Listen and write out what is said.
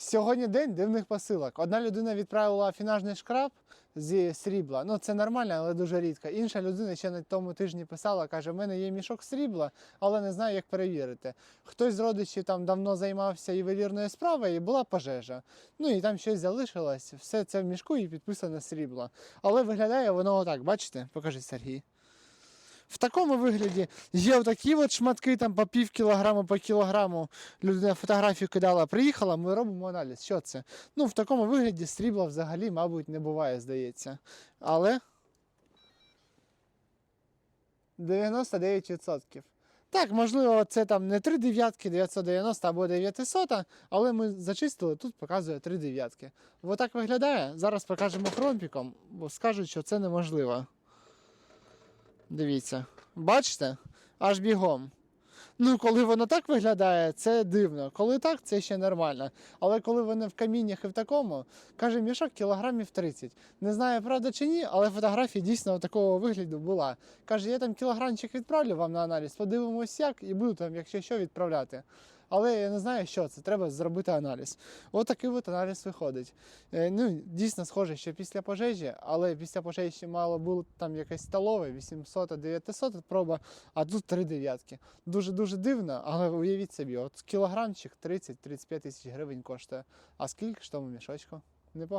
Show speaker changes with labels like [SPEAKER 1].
[SPEAKER 1] Сьогодні день дивних посилок. Одна людина відправила фінажний шкраб зі срібла. Ну це нормально, але дуже рідко. Інша людина ще на тому тижні писала, каже: в мене є мішок срібла, але не знаю, як перевірити. Хтось з родичів там давно займався ювелірною справою, і була пожежа. Ну і там щось залишилось. Все це в мішку і підписано срібло. Але виглядає воно отак. Бачите? Покажи Сергій. В такому вигляді є такі от шматки, там по пів кілограму, по кілограму. Людина фотографію кидала, приїхала, ми робимо аналіз. Що це? Ну, в такому вигляді срібла взагалі, мабуть, не буває, здається. Але 99%. Так, можливо, це там не 3 дев'ятки, 990 або 900, але ми зачистили, тут показує 3 дев'ятки. Отак виглядає. Зараз покажемо хромпіком, бо скажуть, що це неможливо. Дивіться. Бачите? Аж бігом. Ну, коли воно так виглядає, це дивно. Коли так, це ще нормально. Але коли вони в каміннях і в такому, каже, мішок кілограмів 30. Не знаю, правда чи ні, але фотографія дійсно такого вигляду була. Каже, я там кілограмчик відправлю вам на аналіз, подивимось як, і буду там, якщо що, відправляти. Але я не знаю, що це. Треба зробити аналіз. От такий от аналіз виходить. Е, ну, дійсно схоже, що після пожежі, але після пожежі мало було там якесь столове, 800-900 проба, а тут три дев'ятки. Дуже-дуже дивно, але уявіть собі, от кілограмчик 30-35 тисяч гривень коштує. А скільки ж тому мішочку? Непогано.